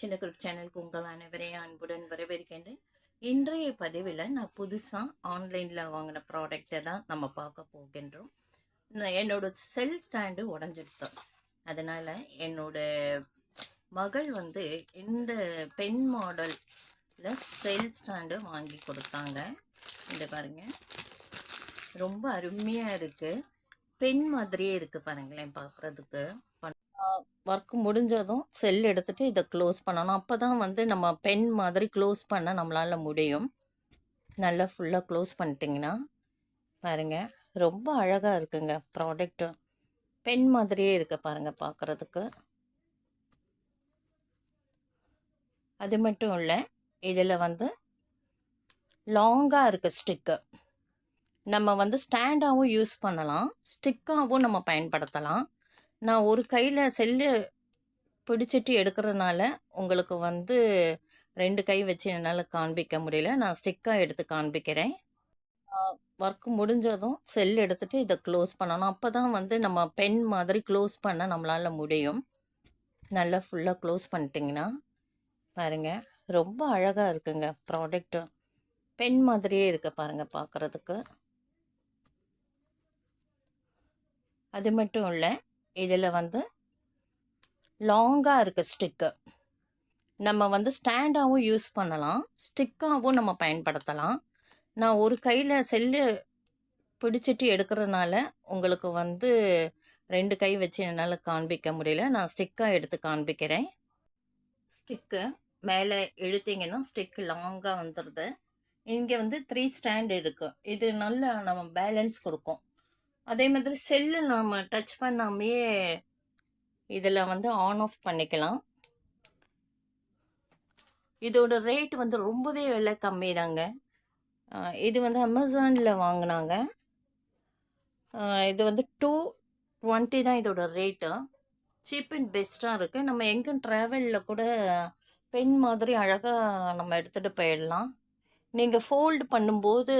சின்ன குரூப் சேனலுக்கு உங்கள் அனைவரையும் அன்புடன் வரவேற்கின்றேன். இன்றைய பதிவில் நான் புதுசாக ஆன்லைனில் வாங்கின ப்ராடக்டை தான் நம்ம பார்க்க போகின்றோம். நான் என்னோட செல் ஸ்டாண்டு உடஞ்சிடுத்தோம் அதனால் என்னோட மகள் வந்து இந்த பென் மாடலில் செல் ஸ்டாண்டு வாங்கி கொடுத்தாங்க. இந்த பாருங்கள் ரொம்ப அருமையாக இருக்குது பெண் மாதிரியே இருக்குது பாருங்களேன் பார்க்குறதுக்கு. ஒர்க் முடிஞ்சதும் செல் எடுத்துட்டு இதை க்ளோஸ் பண்ணணும். அப்போ தான் வந்து நம்ம பென் மாதிரி க்ளோஸ் பண்ண நம்மளால் முடியும். நல்லா ஃபுல்லாக க்ளோஸ் பண்ணிட்டிங்கன்னா பாருங்கள் ரொம்ப அழகாக இருக்குங்க ப்ராடக்ட்டு பென் மாதிரியே இருக்கு பாருங்கள் பார்க்குறதுக்கு அது மட்டும் இல்லை இதில் வந்து லாங்காக இருக்குது ஸ்டிக்கு நம்ம வந்து ஸ்டாண்டாகவும் யூஸ் பண்ணலாம் ஸ்டிக்காகவும் நம்ம பயன்படுத்தலாம். நான் ஒரு கையில் செல்லு பிடிச்சிட்டு எடுக்கிறதுனால உங்களுக்கு வந்து ரெண்டு கை வச்சு என்னால் காண்பிக்க முடியல. நான் ஸ்டிக்காக எடுத்து காண்பிக்கிறேன். ஒர்க் முடிஞ்சதும் செல் எடுத்துட்டு இதை க்ளோஸ் பண்ணணும். அப்போ தான் வந்து நம்ம பென் மாதிரி க்ளோஸ் பண்ண நம்மளால் முடியும். நல்லா ஃபுல்லாக க்ளோஸ் பண்ணிட்டிங்கன்னா பாருங்கள் ரொம்ப அழகாக இருக்குங்க ப்ராடக்ட்டு பென் மாதிரியே இருக்க பாருங்கள் பார்க்குறதுக்கு அது மட்டும் இல்லை இதில் வந்து லாங்காக இருக்குது ஸ்டிக்கு நம்ம வந்து ஸ்டாண்டாகவும் யூஸ் பண்ணலாம். ஸ்டிக்காகவும் நம்ம பயன்படுத்தலாம். நான் ஒரு கையில் செல்லு பிடிச்சிட்டு எடுக்கிறதுனால உங்களுக்கு வந்து ரெண்டு கை வச்சு என்னால் காண்பிக்க முடியல. நான் ஸ்டிக்காக எடுத்து காண்பிக்கிறேன். ஸ்டிக்கு மேலே இழுத்தீங்கன்னா ஸ்டிக்கு லாங்காக வந்துடுது இங்கே வந்து த்ரீ ஸ்டாண்ட் இருக்குது இது நல்ல நம்ம பேலன்ஸ் கொடுக்கும். அதே மாதிரி செல்லு நம்ம டச் பண்ணாமையே இதில் வந்து ஆன் ஆஃப் பண்ணிக்கலாம். இதோட ரேட் வந்து ரொம்பவே விலை கம்மி தாங்க இது வந்து அமேசானில் வாங்கினாங்க. இது வந்து டூ டுவெண்ட்டி தான் இதோட ரேட்டு சீப் அண்ட் பெஸ்ட்டாக இருக்குது நம்ம எங்கே ட்ராவலில் கூட பென் மாதிரி அழகாக நம்ம எடுத்துகிட்டு போயிடலாம். நீங்கள் ஃபோல்டு பண்ணும்போது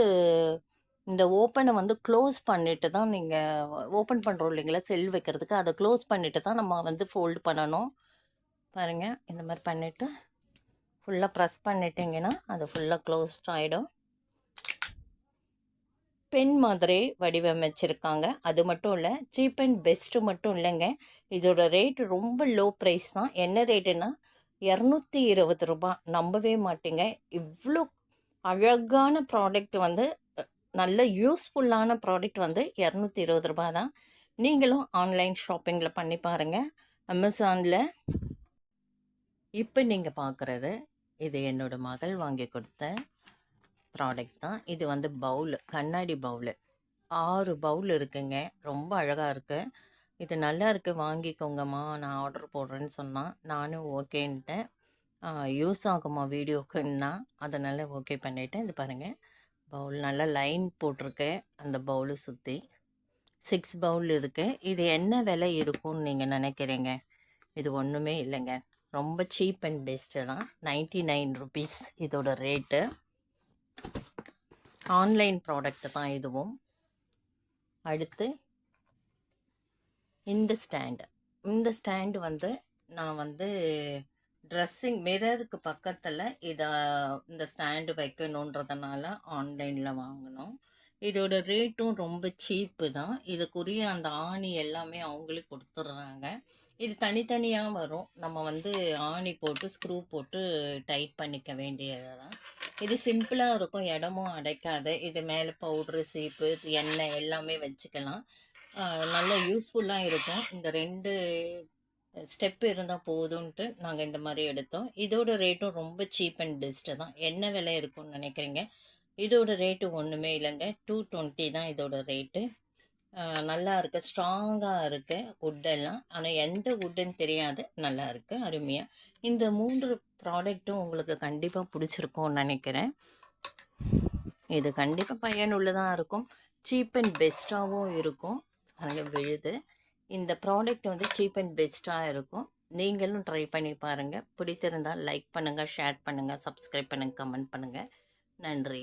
இந்த ஓப்பனை வந்து க்ளோஸ் பண்ணிட்டு தான் நீங்கள் ஓப்பன் பண்ணுறோம் இல்லைங்களா? செல் வைக்கிறதுக்கு. அதை க்ளோஸ் பண்ணிட்டு தான் நம்ம வந்து ஃபோல்டு பண்ணணும். பாருங்கள் இந்த மாதிரி பண்ணிவிட்டு ஃபுல்லாக ப்ரெஸ் பண்ணிட்டீங்கன்னா அது ஃபுல்லாக க்ளோஸ்ட் ஆகிடும் பென் மாதிரி வடிவமைச்சிருக்காங்க. அது மட்டும் இல்லை சீப் அண்ட் பெஸ்ட்டு மட்டும் இல்லைங்க. இதோட ரேட்டு ரொம்ப லோ ப்ரைஸ் தான். என்ன ரேட்டுன்னா இரநூத்தி இருபது ரூபா நம்பவே மாட்டீங்க. இவ்வளோ அழகான ப்ராடக்ட் வந்து நல்ல யூஸ்ஃபுல்லான ப்ராடக்ட் வந்து இரநூத்தி இருபது ரூபா தான். நீங்களும் ஆன்லைன் ஷாப்பிங்கில் பண்ணி பாருங்கள் அமேசானில் இப்போ நீங்கள் பார்க்குறது இது என்னோடய மகள் வாங்கி கொடுத்த ப்ராடக்ட் தான். இது வந்து பவுல் கண்ணாடி பவுலு. ஆறு பவுல் இருக்குங்க. ரொம்ப அழகாக இருக்குது இது நல்லா இருக்குது வாங்கிக்கோங்கம்மா. நான் ஆர்டர் போடுறேன்னு சொன்னால் நானும் ஓகேன்ட்டேன். யூஸ் ஆகுமா வீடியோக்குன்னா அதனால் ஓகே பண்ணிவிட்டேன் இது பாருங்கள் பவுல் நல்லா லைன் போட்டிருக்கேன் அந்த பவுலு சுற்றி சிக்ஸ் பவுல் இருக்குது இது என்ன விலை இருக்கும்னு நீங்கள் நினைக்கிறீங்க? இது ஒன்றுமே இல்லைங்க. ரொம்ப சீப் அண்ட் பெஸ்ட்டு தான். நைன்ட்டி நைன் ருபீஸ் இதோட ரேட்டு. ஆன்லைன் ப்ராடக்ட்டு தான் இதுவும். அடுத்து இந்த ஸ்டாண்டு. இந்த ஸ்டாண்டு வந்து நான் வந்து ட்ரெஸ்ஸிங் மிரருக்கு பக்கத்தில் இதை இந்த ஸ்டாண்டு வைக்கணுன்றதுனால ஆன்லைனில் வாங்கினோம் இதோட ரேட்டும் ரொம்ப சீப்பு தான். இதுக்குரிய அந்த ஆணி எல்லாமே அவங்களே கொடுத்துட்றாங்க. இது தனித்தனியாக வரும். நம்ம வந்து ஆணி போட்டு ஸ்க்ரூ போட்டு டைட் பண்ணிக்க வேண்டியது தான் இது சிம்பிளாக இருக்கும். இடமும் அடைக்காது. இது மேலே பவுட்ரு சீப்பு எண்ணெய் எல்லாமே வச்சுக்கலாம். நல்ல யூஸ்ஃபுல்லாக இருக்கும். இந்த ரெண்டு ஸ்டெப் இருந்தால் போதும்ன்ட்டு நாங்கள் இந்த மாதிரி எடுத்தோம். இதோட ரேட்டும் ரொம்ப சீப் அண்ட் பெஸ்ட்டு தான். என்ன விலை இருக்கும்னு நினைக்கிறீங்க? இதோட ரேட்டு ஒன்றுமே இல்லைங்க. டூ டுவெண்ட்டி தான் இதோட ரேட்டு நல்லா இருக்குது ஸ்ட்ராங்காக இருக்குது வுட்டெல்லாம் ஆனால் எந்த வுட்டுன்னு தெரியாது. நல்லா இருக்குது அருமையாக இந்த மூன்று ப்ராடக்ட்டும் உங்களுக்கு கண்டிப்பாக பிடிச்சிருக்கும்னு நினைக்கிறேன். இது கண்டிப்பாக பயனுள்ளதாக இருக்கும். சீப் அண்ட் பெஸ்ட்டாகவும் இருக்கும். அங்கே விழுது. இந்த ப்ராடக்ட் வந்து சீப் அண்ட் பெஸ்ட்டாக இருக்கும். நீங்களும் ட்ரை பண்ணி பாருங்கள் பிடித்திருந்தால் லைக் பண்ணுங்கள் ஷேர் பண்ணுங்கள் சப்ஸ்கிரைப் பண்ணுங்கள் கமெண்ட் பண்ணுங்கள் நன்றி.